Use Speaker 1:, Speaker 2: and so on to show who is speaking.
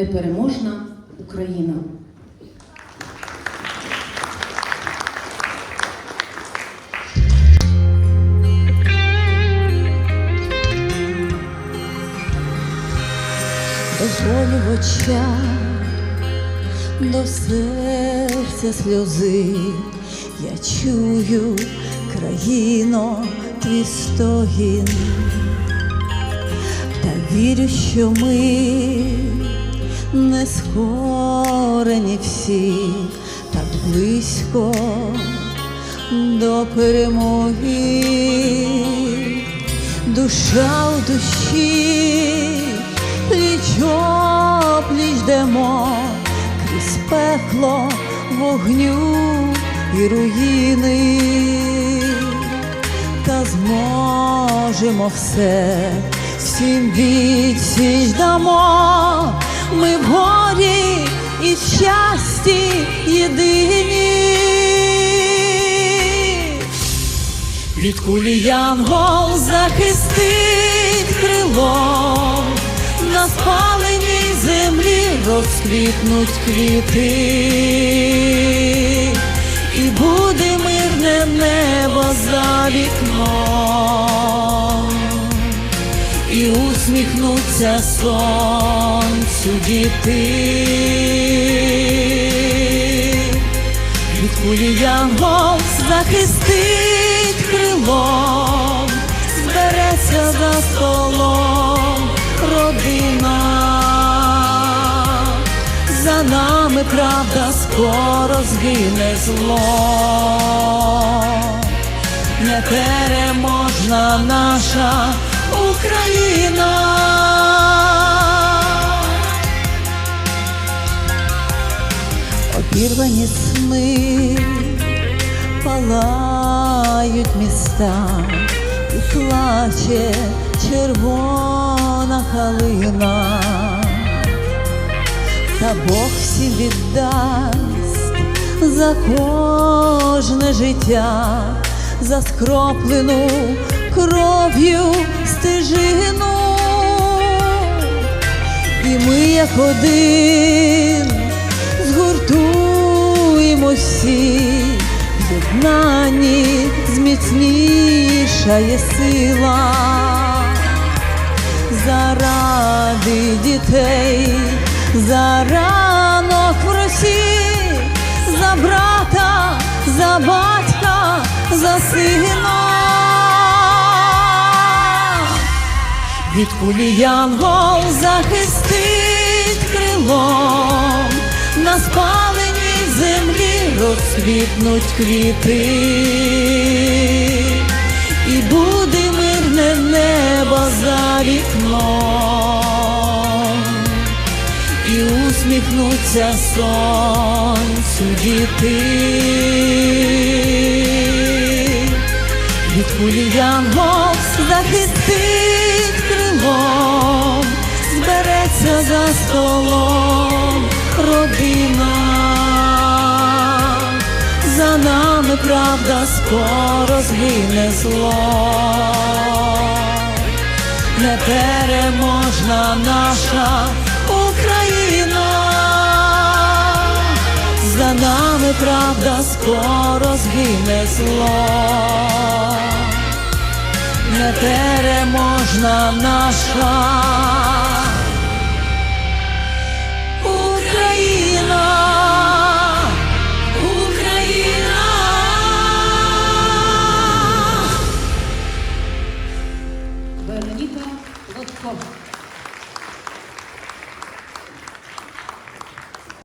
Speaker 1: Непереможна Україна.
Speaker 2: до болю в очах, до серця сльози, я чую країно твій стогін, та вірю, що ми не скорені всі, так близько до перемоги, душа в душі, пліч опліч йдемо крізь пекло вогню і руїни, та зможемо все, всім відсіч дамо, ми в горі і в щасті єдині. Від кулі янгол захистить крилом, на спаленій землі розквітнуть квіти, і буде мирне небо за вікном, і усміхнуться сонцю діти. Від кулі янгол захистить крилом, збереться за столом родина, за нами правда скоро згине зло, непереможна наша Україна. Обірвані сни палають міста, і плаче червона халина, та Бог всім віддасть за кожне життя, за скроплену кров'ю стежину, і ми як один згуртуємось всі, в єднанні зміцнішає сила. Заради дітей, за ранок в Росі, за брата, за батька, за сина. Від кулі янгол захистить крилом, на спаленій землі розквітнуть квіти, і буде мирне небо за вікном, і усміхнуться сонцю діти. Від кулі янгол захистить крилом, збереться за столом родина, за нами правда скоро згине зло, непереможна наша Україна. За нами правда скоро згине зло, Можна наша Україна. Украина. Лотко.